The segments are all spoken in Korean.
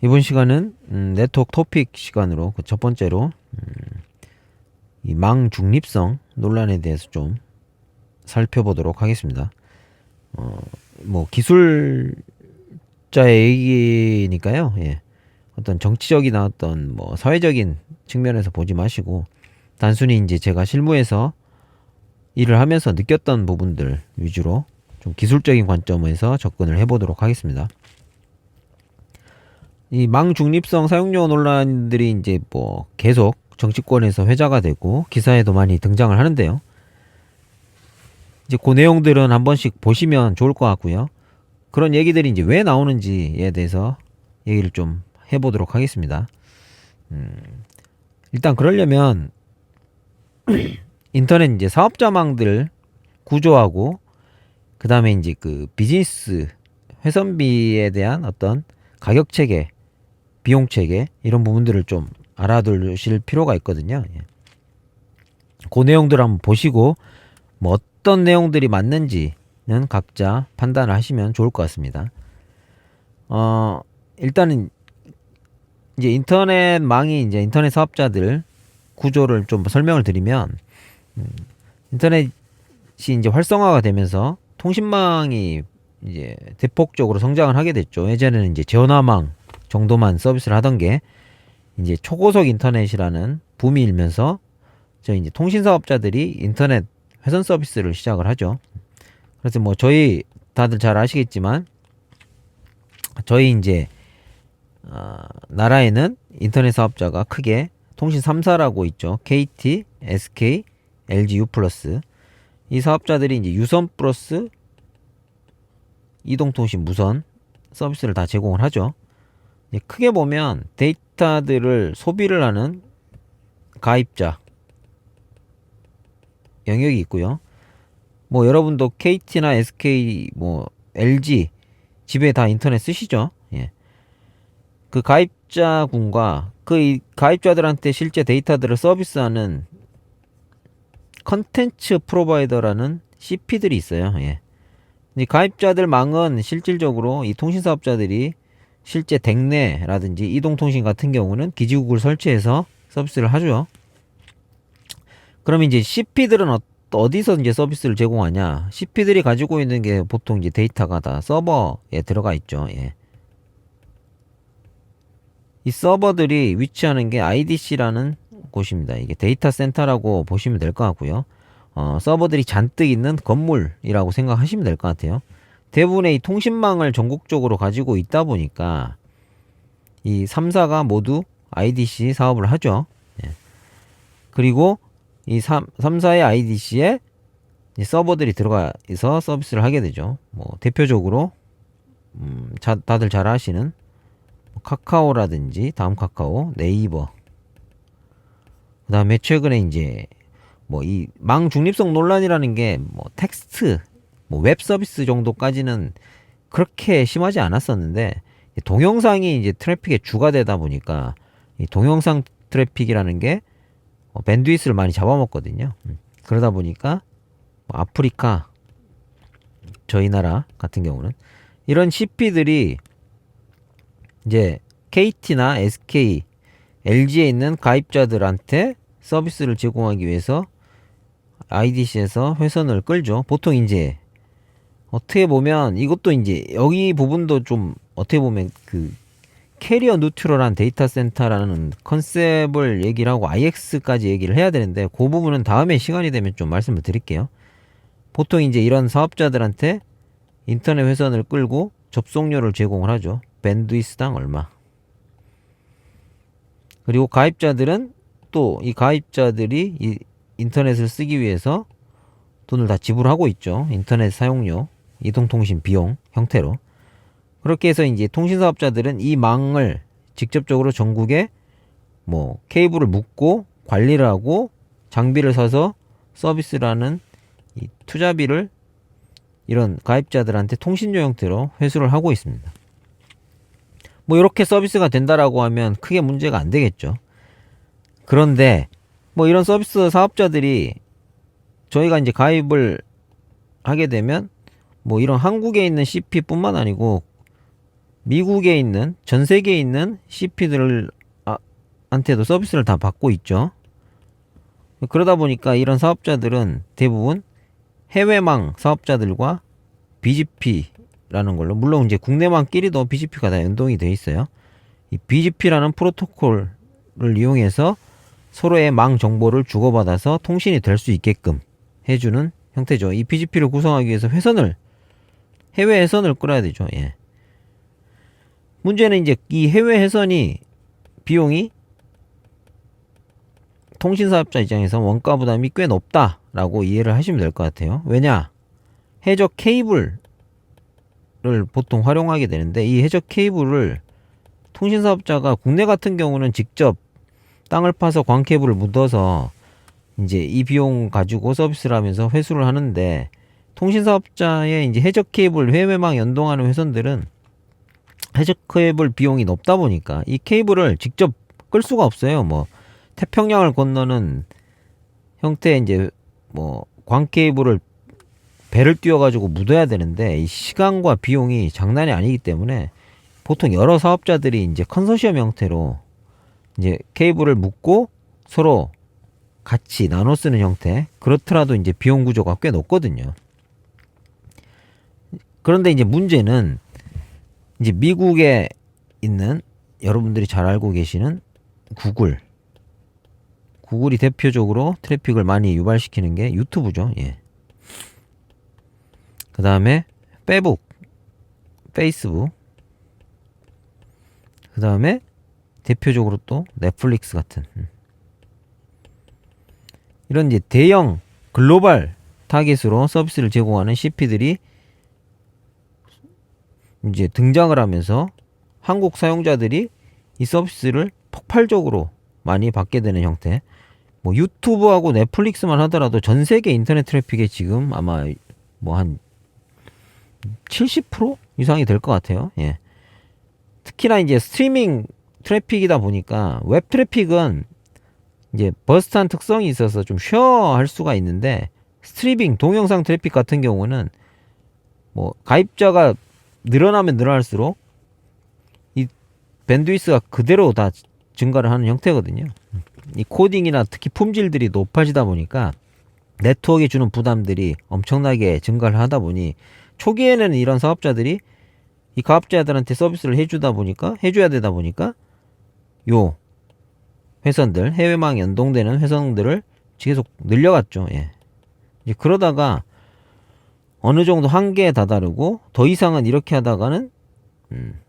이번 시간은 음, 네트워크 토픽 시간으로 그 첫 번째로 음, 이망 중립성 논란에 대해서 좀 살펴보도록 하겠습니다. 어, 뭐 기술자의 얘기니까요. 예. 어떤 정치적이나 어떤 뭐 사회적인 측면에서 보지 마시고 단순히 이제 제가 실무에서 일을 하면서 느꼈던 부분들 위주로 좀 기술적인 관점에서 접근을 해보도록 하겠습니다. 이 망 중립성 사용료 논란들이 이제 뭐 계속 정치권에서 회자가 되고 기사에도 많이 등장을 하는데요. 이제 그 내용들은 한 번씩 보시면 좋을 것 같고요. 그런 얘기들이 이제 왜 나오는지에 대해서 얘기를 좀 해보도록 하겠습니다. 음, 일단 그러려면 인터넷 이제 사업자망들 구조하고 그 다음에 이제 그 비즈니스 회선비에 대한 어떤 가격 체계, 비용 체계 이런 부분들을 좀 알아두실 필요가 있거든요. 예. 그 내용들 한번 보시고 뭐 어떤 내용들이 맞는지는 각자 판단을 하시면 좋을 것 같습니다. 어 일단은 이제 인터넷망이 이제 인터넷 사업자들 구조를 좀 설명을 드리면 음, 인터넷이 이제 활성화가 되면서 통신망이 이제 대폭적으로 성장을 하게 됐죠. 예전에는 이제 전화망 정도만 서비스를 하던 게 이제 초고속 인터넷이라는 붐이 일면서 저 이제 통신 사업자들이 인터넷 회선 서비스를 시작을 하죠. 그래서 뭐 저희 다들 잘 아시겠지만 저희 이제 어, 나라에는 인터넷 사업자가 크게 통신 3사라고 있죠. KT, SK, LG U+. 이 사업자들이 이제 유선 플러스 이동통신 무선 서비스를 다 제공을 하죠. 크게 보면 데이터들을 소비를 하는 가입자 영역이 있고요. 뭐 여러분도 KT나 SK 뭐 LG 집에 다 인터넷 쓰시죠? 예. 그 가입자군과 그이 가입자들한테 실제 데이터들을 서비스하는 컨텐츠 프로바이더라는 CP들이 있어요. 예. 이 가입자들 망은 실질적으로 이 통신 사업자들이 실제 댁내라든지 이동통신 같은 경우는 기지국을 설치해서 서비스를 하죠. 그럼 이제 CP들은 어, 어디서 이제 서비스를 제공하냐? CP들이 가지고 있는 게 보통 이제 데이터가 다 서버에 들어가 있죠. 예. 이 서버들이 위치하는 게 IDC라는 곳입니다. 이게 데이터 센터라고 보시면 될 것 같고요. 어, 서버들이 잔뜩 있는 건물이라고 생각하시면 될 것 같아요. 대부분의 이 통신망을 전국적으로 가지고 있다 보니까 이 3사가 모두 IDC 사업을 하죠. 예. 그리고 이 3, 3사의 IDC에 서버들이 들어가서 서비스를 하게 되죠. 뭐 대표적으로 음, 자, 다들 잘 아시는 뭐 카카오라든지 다음 카카오, 네이버. 그다음에 최근에 이제 뭐 이 망 중립성 논란이라는 게 뭐 텍스트, 뭐 웹 서비스 정도까지는 그렇게 심하지 않았었는데 동영상이 이제 트래픽의 주가 되다 보니까 이 동영상 트래픽이라는 게 어, 밴드위스를 많이 잡아먹거든요. 음. 그러다 보니까 뭐 아프리카 저희 나라 같은 경우는 이런 CP들이 이제 KT나 SK, LG에 있는 가입자들한테 서비스를 제공하기 위해서 IDC에서 회선을 끌죠. 보통 이제 어떻게 보면 이것도 이제 여기 부분도 좀 어떻게 보면 그 캐리어 뉴트럴한 데이터 센터라는 컨셉을 얘기를 하고 IX까지 얘기를 해야 되는데 그 부분은 다음에 시간이 되면 좀 말씀을 드릴게요. 보통 이제 이런 사업자들한테 인터넷 회선을 끌고 접속료를 제공을 하죠. 밴드위스당 얼마. 그리고 가입자들은 또 이 가입자들이 이 인터넷을 쓰기 위해서 돈을 다 지불하고 있죠. 인터넷 사용료, 이동통신 비용 형태로. 그렇게 해서 이제 통신사업자들은 이 망을 직접적으로 전국에 뭐 케이블을 묶고 관리를 하고 장비를 사서 서비스를 하는 이 투자비를 이런 가입자들한테 통신료 형태로 회수를 하고 있습니다. 뭐 이렇게 서비스가 된다라고 하면 크게 문제가 안 되겠죠. 그런데 뭐 이런 서비스 사업자들이 저희가 이제 가입을 하게 되면 뭐 이런 한국에 있는 CP뿐만 아니고 미국에 있는 전 세계에 있는 CP들 한테도 서비스를 다 받고 있죠. 그러다 보니까 이런 사업자들은 대부분 해외망 사업자들과 BGP라는 걸로 물론 이제 국내망끼리도 BGP가 다 연동이 돼 있어요. 이 BGP라는 프로토콜을 이용해서 서로의 망 정보를 주고받아서 통신이 될 수 있게끔 해주는 형태죠. 이 BGP를 구성하기 위해서 회선을 해외 회선을 끌어야 되죠. 예. 문제는 이제 이 해외 회선이 비용이 통신사업자 입장에서 원가 부담이 꽤 높다라고 이해를 하시면 될 것 같아요. 왜냐? 해적 케이블을 보통 활용하게 되는데 이 해적 케이블을 통신사업자가 국내 같은 경우는 직접 땅을 파서 광 케이블을 묻어서 이제 이 비용 가지고 서비스를 하면서 회수를 하는데 통신사업자의 이제 해적 케이블 해외망 연동하는 회선들은 해적 케이블 비용이 높다 보니까 이 케이블을 직접 끌 수가 없어요. 뭐 태평양을 건너는 형태의 이제 뭐 광케이블을 배를 띄워가지고 묻어야 되는데 이 시간과 비용이 장난이 아니기 때문에 보통 여러 사업자들이 이제 컨소시엄 형태로 이제 케이블을 묶고 서로 같이 나눠 쓰는 형태 그렇더라도 이제 비용 구조가 꽤 높거든요. 그런데 이제 문제는 이제 미국에 있는 여러분들이 잘 알고 계시는 구글 구글이 대표적으로 트래픽을 많이 유발시키는 게 유튜브죠. 예. 그 다음에 페북, 페이스북, 그 다음에 대표적으로 또 넷플릭스 같은 음. 이런 이제 대형 글로벌 타겟으로 서비스를 제공하는 CP들이 이제 등장을 하면서 한국 사용자들이 이 서비스를 폭발적으로 많이 받게 되는 형태. 뭐 유튜브하고 넷플릭스만 하더라도 전 세계 인터넷 트래픽에 지금 아마 뭐 한 70% 이상이 될 것 같아요. 예. 특히나 이제 스트리밍 트래픽이다 보니까 웹 트래픽은 이제 버스트한 특성이 있어서 좀 쉬어 할 수가 있는데 스트리밍 동영상 트래픽 같은 경우는 뭐 가입자가 늘어나면 늘어날수록 이 밴드위스가 그대로 다 증가를 하는 형태거든요. 이 코딩이나 특히 품질들이 높아지다 보니까 네트워크에 주는 부담들이 엄청나게 증가를 하다 보니 초기에는 이런 사업자들이 이 가업자들한테 서비스를 해주다 보니까 해줘야 되다 보니까 요 회선들 해외망 연동되는 회선들을 계속 늘려갔죠. 예. 이제 그러다가 어느 정도 한계에 다다르고 더 이상은 이렇게 하다가는 음,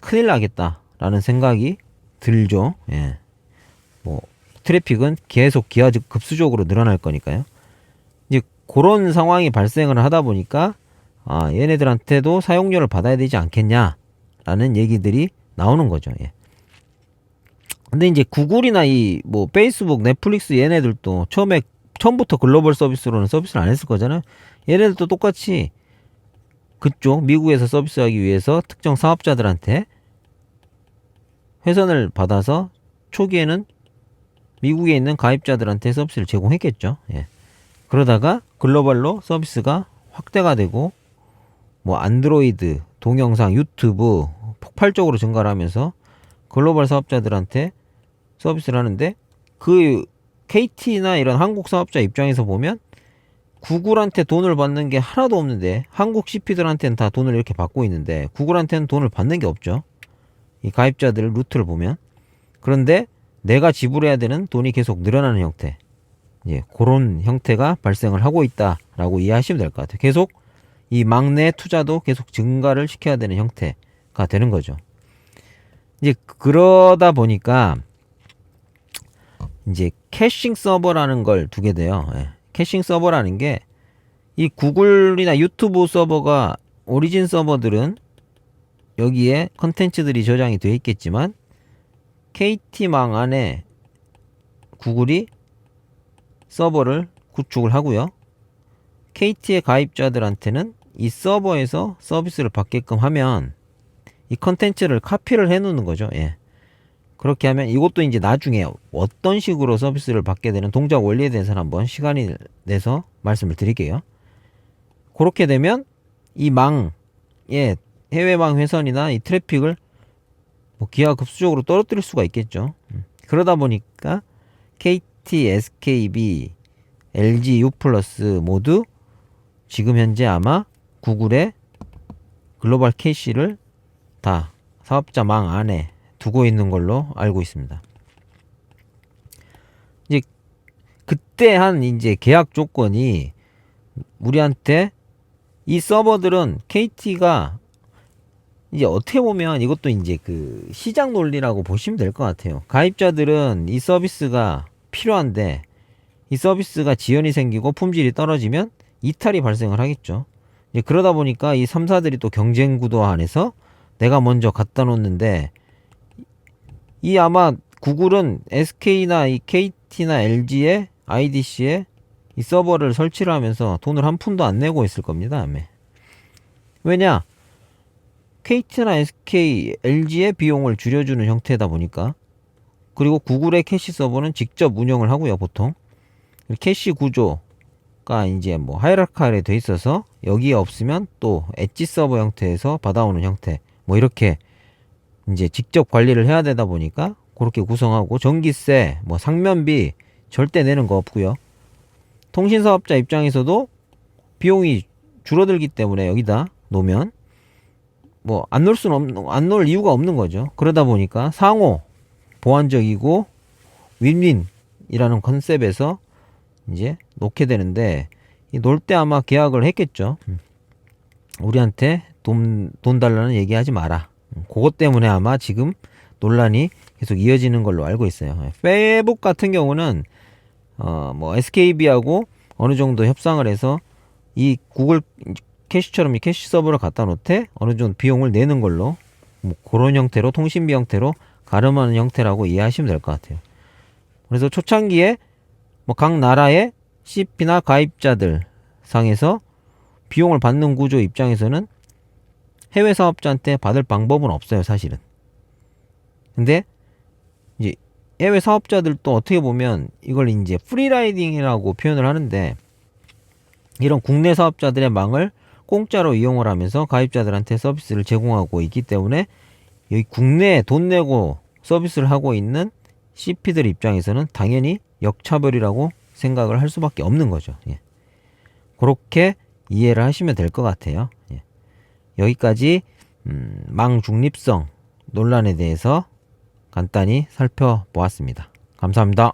큰일 나겠다라는 생각이 들죠. 예. 뭐 트래픽은 계속 기하급 급수적으로 늘어날 거니까요. 이제 그런 상황이 발생을 하다 보니까 아 얘네들한테도 사용료를 받아야 되지 않겠냐라는 얘기들이 나오는 거죠. 예. 근데 이제 구글이나 이 뭐 페이스북, 넷플릭스 얘네들도 처음에 처음부터 글로벌 서비스로는 서비스를 안 했을 거잖아요. 얘네들도 똑같이 그쪽 미국에서 서비스하기 위해서 특정 사업자들한테 회선을 받아서 초기에는 미국에 있는 가입자들한테 서비스를 제공했겠죠. 예. 그러다가 글로벌로 서비스가 확대가 되고 뭐 안드로이드, 동영상, 유튜브 폭발적으로 증가를 하면서 글로벌 사업자들한테 서비스를 하는데 그 KT나 이런 한국 사업자 입장에서 보면 구글한테 돈을 받는 게 하나도 없는데 한국 CP들한테는 다 돈을 이렇게 받고 있는데 구글한테는 돈을 받는 게 없죠. 이 가입자들 루트를 보면 그런데 내가 지불해야 되는 돈이 계속 늘어나는 형태 예, 그런 형태가 발생을 하고 있다라고 이해하시면 될 것 같아요. 계속 이 막내 투자도 계속 증가를 시켜야 되는 형태가 되는 거죠. 이제 그러다 보니까 이제 캐싱 서버라는 걸 두게 돼요. 예. 캐싱 서버라는 게 이 구글이나 유튜브 서버가 오리진 서버들은 여기에 컨텐츠들이 저장이 되어 있겠지만 KT망 안에 구글이 서버를 구축을 하고요. KT의 가입자들한테는 이 서버에서 서비스를 받게끔 하면 이 컨텐츠를 카피를 해 놓는 거죠. 예. 그렇게 하면 이것도 이제 나중에 어떤 식으로 서비스를 받게 되는 동작 원리에 대해서는 한번 시간이 내서 말씀을 드릴게요. 그렇게 되면 이 망에 해외망 회선이나 이 트래픽을 뭐 기하 급수적으로 떨어뜨릴 수가 있겠죠. 음. 그러다 보니까 KT, SKB, LG U 플러스 모두 지금 현재 아마 구글의 글로벌 캐시를 다 사업자 망 안에 두고 있는 걸로 알고 있습니다. 이제 그때 한 이제 계약 조건이 우리한테 이 서버들은 KT가 이제 어떻게 보면 이것도 이제 그 시장 논리라고 보시면 될 것 같아요. 가입자들은 이 서비스가 필요한데 이 서비스가 지연이 생기고 품질이 떨어지면 이탈이 발생을 하겠죠. 이제 그러다 보니까 이 3사들이 또 경쟁 구도 안에서 내가 먼저 갖다 놓는데 이 아마 구글은 SK나 이 KT나 LG의 IDC에 이 서버를 설치를 하면서 돈을 한 푼도 안 내고 있을 겁니다. 왜냐? KT나 SK, LG의 비용을 줄여주는 형태다 보니까 그리고 구글의 캐시 서버는 직접 운영을 하고요, 보통. 캐시 구조가 이제 뭐 하이라카에 돼 있어서 여기에 없으면 또 엣지 서버 형태에서 받아오는 형태 뭐 이렇게 이제 직접 관리를 해야 되다 보니까 그렇게 구성하고 전기세, 뭐 상면비 절대 내는 거 없고요. 통신 사업자 입장에서도 비용이 줄어들기 때문에 여기다 놓으면 뭐 안 놓을 수는 없는 안 놓을 이유가 없는 거죠. 그러다 보니까 상호 보완적이고 윈윈이라는 컨셉에서 이제 놓게 되는데 놓을 때 아마 계약을 했겠죠. 음. 우리한테 돈, 돈 달라는 얘기하지 마라. 음, 그것 때문에 아마 지금 논란이 계속 이어지는 걸로 알고 있어요. 페북 같은 경우는 어, 뭐 SKB하고 어느 정도 협상을 해서 이 구글 캐시처럼 이 캐시 서버를 갖다 놓되 어느 정도 비용을 내는 걸로 뭐 그런 형태로 통신비 형태로 가름하는 형태라고 이해하시면 될 것 같아요. 그래서 초창기에 뭐 각 나라의 CP나 가입자들 상에서 비용을 받는 구조 입장에서는 해외 사업자한테 받을 방법은 없어요, 사실은. 근데 이제 해외 사업자들도 어떻게 보면 이걸 이제 프리라이딩이라고 표현을 하는데 이런 국내 사업자들의 망을 공짜로 이용을 하면서 가입자들한테 서비스를 제공하고 있기 때문에 여기 국내에 돈 내고 서비스를 하고 있는 CP들 입장에서는 당연히 역차별이라고 생각을 할 수밖에 없는 거죠. 예. 그렇게 이해를 하시면 될 것 같아요. 예. 여기까지 음, 망 중립성 논란에 대해서 간단히 살펴보았습니다. 감사합니다.